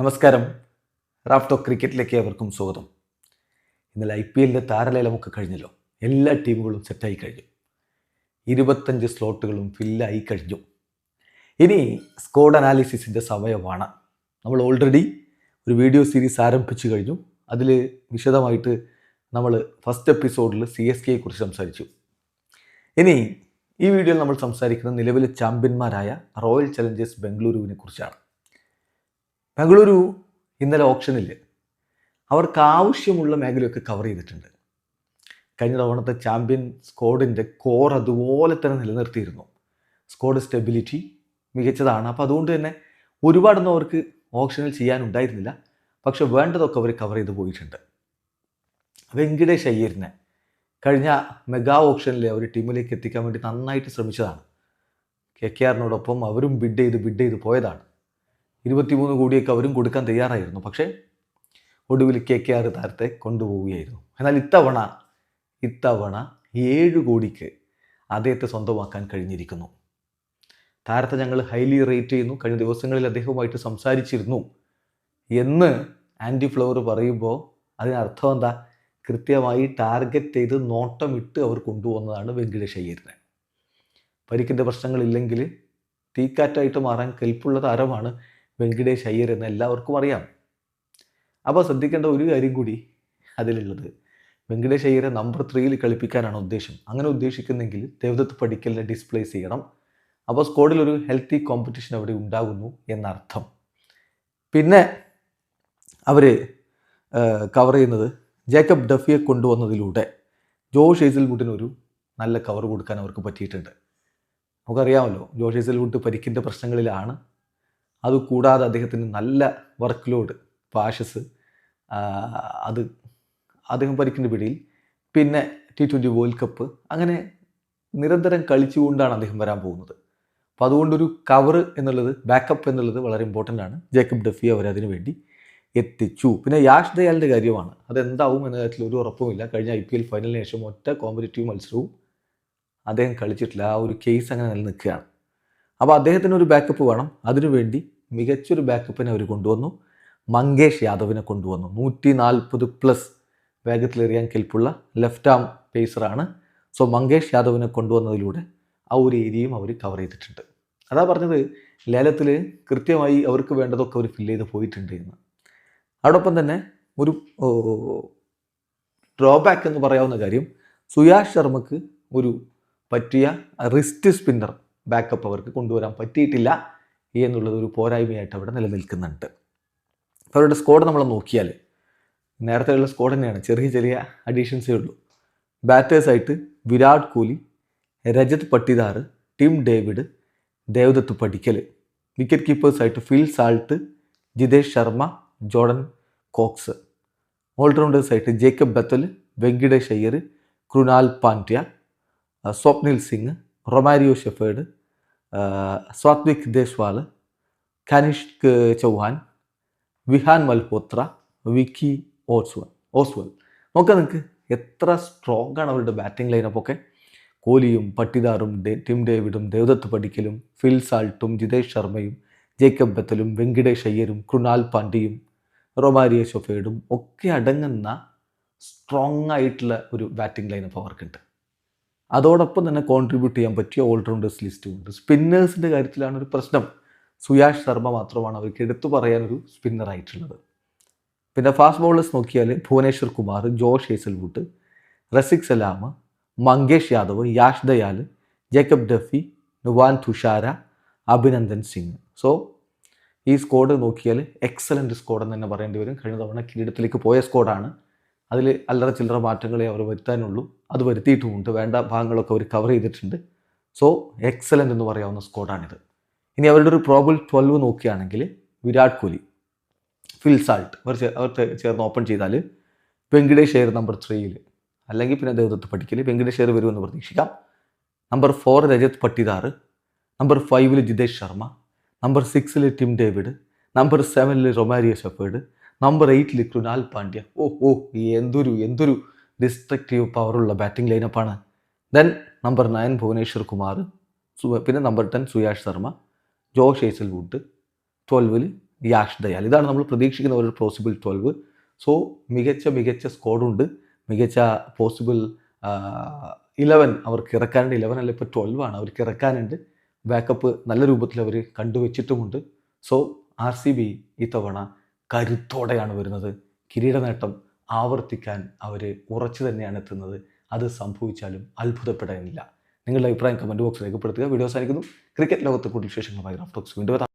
നമസ്കാരം. റാഫ്റ്റോ ക്രിക്കറ്റിലേക്ക് അവർക്കും സ്വാഗതം. ഇന്നലെ ഐ പി എല്ലിന്റെ താരലേലമൊക്കെ കഴിഞ്ഞല്ലോ. എല്ലാ ടീമുകളും സെറ്റായി കഴിഞ്ഞു. ഇരുപത്തഞ്ച് സ്ലോട്ടുകളും ഫില്ലായി കഴിഞ്ഞു. ഇനി സ്കോഡ് അനാലിസിസിന്റെ സമയമാണ്. നമ്മൾ ഓൾറെഡി ഒരു വീഡിയോ സീരീസ് ആരംഭിച്ചു കഴിഞ്ഞു. അതിൽ വിശദമായിട്ട് നമ്മൾ ഫസ്റ്റ് എപ്പിസോഡിൽ സി എസ് കെയെ കുറിച്ച് സംസാരിച്ചു. ഇനി ഈ വീഡിയോയിൽ നമ്മൾ സംസാരിക്കുന്നത് നിലവിലെ ചാമ്പ്യന്മാരായ റോയൽ ചലഞ്ചേഴ്സ് ബംഗളൂരുവിനെ കുറിച്ചാണ് ബംഗളൂരു ഇന്നലെ ഓപ്ഷനിൽ അവർക്ക് ആവശ്യമുള്ള മേഖലയൊക്കെ കവർ ചെയ്തിട്ടുണ്ട്. കഴിഞ്ഞ തവണത്തെ ചാമ്പ്യൻ സ്ക്വാഡിന്റെ കോർ അതുപോലെ തന്നെ നിലനിർത്തിയിരുന്നു. സ്കോഡ് സ്റ്റെബിലിറ്റി മികച്ചതാണ്. അപ്പോൾ അതുകൊണ്ട് തന്നെ ഒരുപാടൊന്നും അവർക്ക് ഓപ്ഷനിൽ ചെയ്യാനുണ്ടായിരുന്നില്ല. പക്ഷെ വേണ്ടതൊക്കെ അവർ കവർ ചെയ്ത് പോയിട്ടുണ്ട്. വെങ്കിടേഷ് അയ്യരിനെ കഴിഞ്ഞ മെഗാ ഓപ്ഷനിൽ അവർ ടീമിലേക്ക് എത്തിക്കാൻ വേണ്ടി നന്നായിട്ട് ശ്രമിച്ചതാണ്. കെ കെ ആറിനോടൊപ്പം അവരും ബിഡ് ചെയ്ത് ബിഡ് ചെയ്ത് പോയതാണ്. ഇരുപത്തിമൂന്ന് കോടിയൊക്കെ അവരും കൊടുക്കാൻ തയ്യാറായിരുന്നു. പക്ഷേ ഒടുവിൽ കെ കെ ആർ താരത്തെ കൊണ്ടുപോവുകയായിരുന്നു. എന്നാൽ ഇത്തവണ ഇത്തവണ ഏഴ് കോടിക്ക് അദ്ദേഹത്തെ സ്വന്തമാക്കാൻ കഴിഞ്ഞിരിക്കുന്നു. താരത്തെ ഞങ്ങൾ ഹൈലി റേറ്റ് ചെയ്യുന്നു. കഴിഞ്ഞ ദിവസങ്ങളിൽ അദ്ദേഹവുമായിട്ട് സംസാരിച്ചിരുന്നു. എന്ന് ആന്റി ഫ്ലവർ പറയുമ്പോൾ അതിനർത്ഥം എന്താ? കൃത്യമായി ടാർഗറ്റ് ചെയ്ത് നോട്ടമിട്ട് അവർ കൊണ്ടുവന്നതാണ് വെങ്കിടേഷ് അയ്യരിനെ. പരിക്കിന്റെ പ്രശ്നങ്ങളില്ലെങ്കിൽ തീക്കാറ്റായിട്ട് മാറാൻ കെൽപ്പുള്ള താരമാണ് വെങ്കിടേഷ് അയ്യർ എന്ന് എല്ലാവർക്കും അറിയാം. അപ്പോൾ ശ്രദ്ധിക്കേണ്ട ഒരു കാര്യം കൂടി അതിലുള്ളത്. വെങ്കടേഷ് അയ്യരെ നമ്പർ ത്രീയിൽ കളിപ്പിക്കാനാണ് ഉദ്ദേശം. അങ്ങനെ ഉദ്ദേശിക്കുന്നെങ്കിൽ ദേവദത്ത് പഠിക്കലിനെ ഡിസ്പ്ലേസ് ചെയ്യണം. അപ്പോൾ സ്കോഡിൽ ഒരു ഹെൽത്തി കോമ്പറ്റീഷൻ അവിടെ ഉണ്ടാകുന്നു എന്നർത്ഥം. പിന്നെ അവർ കവർ ചെയ്യുന്നത് ജേക്കബ് ഡഫിയെ കൊണ്ടുവന്നതിലൂടെ ജോഷ് ഹേസൽവുഡിന് ഒരു നല്ല കവർ കൊടുക്കാൻ അവർക്ക് പറ്റിയിട്ടുണ്ട്. നമുക്കറിയാമല്ലോ ജോഷ് ഹേസൽവുഡ് പരിക്കിന്റെ പ്രശ്നങ്ങളിലാണ് അതുകൂടാതെ അദ്ദേഹത്തിന് നല്ല വർക്ക് ലോഡ് പാഷസ് അത് അദ്ദേഹം ഭരിക്കുന്ന പിടിയിൽ. പിന്നെ ടി ട്വന്റി വേൾഡ് കപ്പ് അങ്ങനെ നിരന്തരം കളിച്ചുകൊണ്ടാണ് അദ്ദേഹം വരാൻ പോകുന്നത്. അപ്പോൾ അതുകൊണ്ടൊരു കവർ എന്നുള്ളത് ബാക്കപ്പ് എന്നുള്ളത് വളരെ ഇമ്പോർട്ടന്റ് ആണ്. ജേക്കബ് ഡഫി അവർ അതിനു വേണ്ടി എത്തിച്ചു. പിന്നെ യാഷ് ദയാലിന്റെ കാര്യമാണ്. അതെന്താവും എന്ന കാര്യത്തിൽ ഒരു ഉറപ്പുമില്ല. കഴിഞ്ഞ ഐ പി എൽ ഫൈനലിന് ശേഷം ഒറ്റ കോമ്പറ്റീവ് മത്സരവും അദ്ദേഹം കളിച്ചിട്ടില്ല. ആ ഒരു കേസ് അങ്ങനെ നിലനിൽക്കുകയാണ്. അപ്പോൾ അദ്ദേഹത്തിന് ഒരു ബാക്കപ്പ് വേണം. അതിനുവേണ്ടി മികച്ചൊരു ബാക്കപ്പിനെ അവർ കൊണ്ടുവന്നു. മങ്കേഷ് യാദവിനെ കൊണ്ടുവന്നു. നൂറ്റി നാൽപ്പത് പ്ലസ് വേഗത്തിലെറിയാൻ കെൽപ്പുള്ള ലെഫ്റ്റ് ആം പേസറാണ് സോ മങ്കേഷ് യാദവിനെ കൊണ്ടുവന്നതിലൂടെ ആ ഒരു ഏരിയയും അവർ കവർ ചെയ്തിട്ടുണ്ട്. അതാ പറഞ്ഞത് ലേലത്തിൽ കൃത്യമായി അവർക്ക് വേണ്ടതൊക്കെ അവർ ഫില്ല് ചെയ്ത് പോയിട്ടുണ്ട് എന്ന്. അതോടൊപ്പം തന്നെ ഒരു ഡ്രോബാക്ക് എന്ന് പറയാവുന്ന കാര്യം സുയാഷ് ശർമ്മക്ക് ഒരു പറ്റിയ റിസ്റ്റ് സ്പിന്നർ ബാക്കപ്പ് അവർക്ക് കൊണ്ടുവരാൻ പറ്റിയിട്ടില്ല. എന്നുള്ളത് ഒരു പോരായ്മയായിട്ട് അവിടെ നിലനിൽക്കുന്നുണ്ട്. അപ്പോൾ അവരുടെ സ്കോഡ് നമ്മൾ നോക്കിയാൽ നേരത്തെയുള്ള സ്കോഡ് തന്നെയാണ്. ചെറിയ ചെറിയ അഡീഷൻസേ ഉള്ളൂ. ബാറ്റേഴ്സായിട്ട് Virat Kohli Rajat Patidar Tim David Devdutt Padikkal wicket കീപ്പേഴ്സായിട്ട് Phil Salt Jitesh Sharma Jordan Cox. ഓൾറൗണ്ടേഴ്സായിട്ട് Jacob Bethell Venkatesh Iyer Krunal Pandya Swapnil Singh Romario Shepherd Swatvik Deswal Kanishk Chauhan Vihaan Malhotra Vicky Ostwal Ostwal നോക്കാം നിങ്ങൾക്ക് എത്ര strong ആണ് അവരുടെ batting ലൈനപ്പൊക്കെ കോഹ്ലിയും പട്ടിദാറും Tim ഡേവിഡും ദേവദത്ത് പടിക്കലും ഫിൽ സാൾട്ടും ജിതേഷ് ശർമ്മയും ജേക്കബ് ബത്തലും വെങ്കിടേഷ് അയ്യരും കൃണാൽ പാണ്ഡ്യയും റൊമാരിയ ഷൊഫേഡും ഒക്കെ അടങ്ങുന്ന സ്ട്രോങ് ആയിട്ടുള്ള ഒരു ബാറ്റിംഗ് ലൈനപ്പ് അവർക്കുണ്ട് അതോടൊപ്പം തന്നെ കോൺട്രിബ്യൂട്ട് ചെയ്യാൻ പറ്റിയ ഓൾറൗണ്ടേഴ്സ് ലിസ്റ്റും ഉണ്ട്. സ്പിന്നേഴ്സിന്റെ കാര്യത്തിലാണ് ഒരു പ്രശ്നം. സുയാഷ് ശർമ്മ മാത്രമാണ് അവർക്ക് എടുത്തു പറയാനൊരു സ്പിന്നറായിട്ടുള്ളത് പിന്നെ ഫാസ്റ്റ് ബോളേഴ്സ് നോക്കിയാൽ Bhuvneshwar Kumar Josh Hazlewood Rasikh Salam Mangesh Yadav Yash Dayal Jacob Duffy Nuwan Thushara Abhinandan Singh. So ഈ സ്ക്വാഡ് നോക്കിയാൽ എക്സലന്റ് സ്ക്വാഡ് എന്ന് തന്നെ പറയേണ്ടി വരും. കഴിഞ്ഞ തവണ കിരീടത്തിലേക്ക് പോയ സ്ക്വാഡാണ് അതിൽ അല്ലറ ചില്ലറ മാറ്റങ്ങളെ അവർ വരുത്താനുള്ളൂ. അത് വരുത്തിയിട്ടുമുണ്ട്. വേണ്ട ഭാഗങ്ങളൊക്കെ അവർ കവർ ചെയ്തിട്ടുണ്ട്. സോ എക്സലന്റ് എന്ന് പറയാവുന്ന സ്കോഡാണിത് ഇനി അവരുടെ ഒരു പ്രോബിൾ ട്വൽവ് നോക്കുകയാണെങ്കിൽ വിരാട് കോഹ്ലി ഫിൽ സാൾട്ട് അവർ അവർ ചേർന്ന് ഓപ്പൺ ചെയ്താൽ വെങ്കിടേഷ് എയർ നമ്പർ ത്രീയിൽ അല്ലെങ്കിൽ പിന്നെ ദേവദത്ത് പട്ടിക്കൽ വെങ്കിടേഷ് എയർ വരുമെന്ന് പ്രതീക്ഷിക്കാം. Number four Rajat Patidar number ഫൈവിൽ ജിതേഷ് ശർമ്മ നമ്പർ സിക്സിൽ ടിം ഡേവിഡ് നമ്പർ സെവനിൽ റൊമാരിയ ഷെഫേർഡ് നമ്പർ എയ്റ്റിൽ കൃണാൽ പാണ്ഡ്യ. ഓ ഓ എന്തൊരു എന്തൊരു ഡിസ്ട്രക്റ്റീവ് പവറുള്ള batting ലൈനപ്പാണ് then number nine Bhuvneshwar Kumar പിന്നെ number ten Suyash Sharma Josh Hazlewood ട്വൽവിൽ Yash Dayal. ഇതാണ് നമ്മൾ പ്രതീക്ഷിക്കുന്ന ഒരു പോസിബിൾ ട്വൽവ് സോ മികച്ച മികച്ച സ്കോഡുണ്ട് മികച്ച പോസിബിൾ ഇലവൻ അവർക്ക് ഇറക്കാനുണ്ട്. ഇലവൻ അല്ല ഇപ്പോൾ ട്വൽവ് ആണ്. അവർക്ക് ഇറക്കാനുണ്ട്. ബാക്കപ്പ് നല്ല രൂപത്തിൽ അവർ കണ്ടുവച്ചിട്ടുമുണ്ട്. സോ ആർ സി ബി ഇത്തവണ കരുത്തോടെയാണ് വരുന്നത്. കിരീടനേട്ടം ആവർത്തിക്കാൻ അവർ ഉറച്ചു തന്നെയാണ് എത്തുന്നത്. അത് സംഭവിച്ചാലും അത്ഭുതപ്പെടാനില്ല. നിങ്ങളുടെ അഭിപ്രായം കമന്റ് ബോക്സിൽ രേഖപ്പെടുത്തുക. വീഡിയോ സാധിക്കുന്നു ക്രിക്കറ്റ് ലോകത്ത് കൂടുതൽ വിശേഷങ്ങളുമായി റാഫ് ടോക്സ് വീണ്ടും.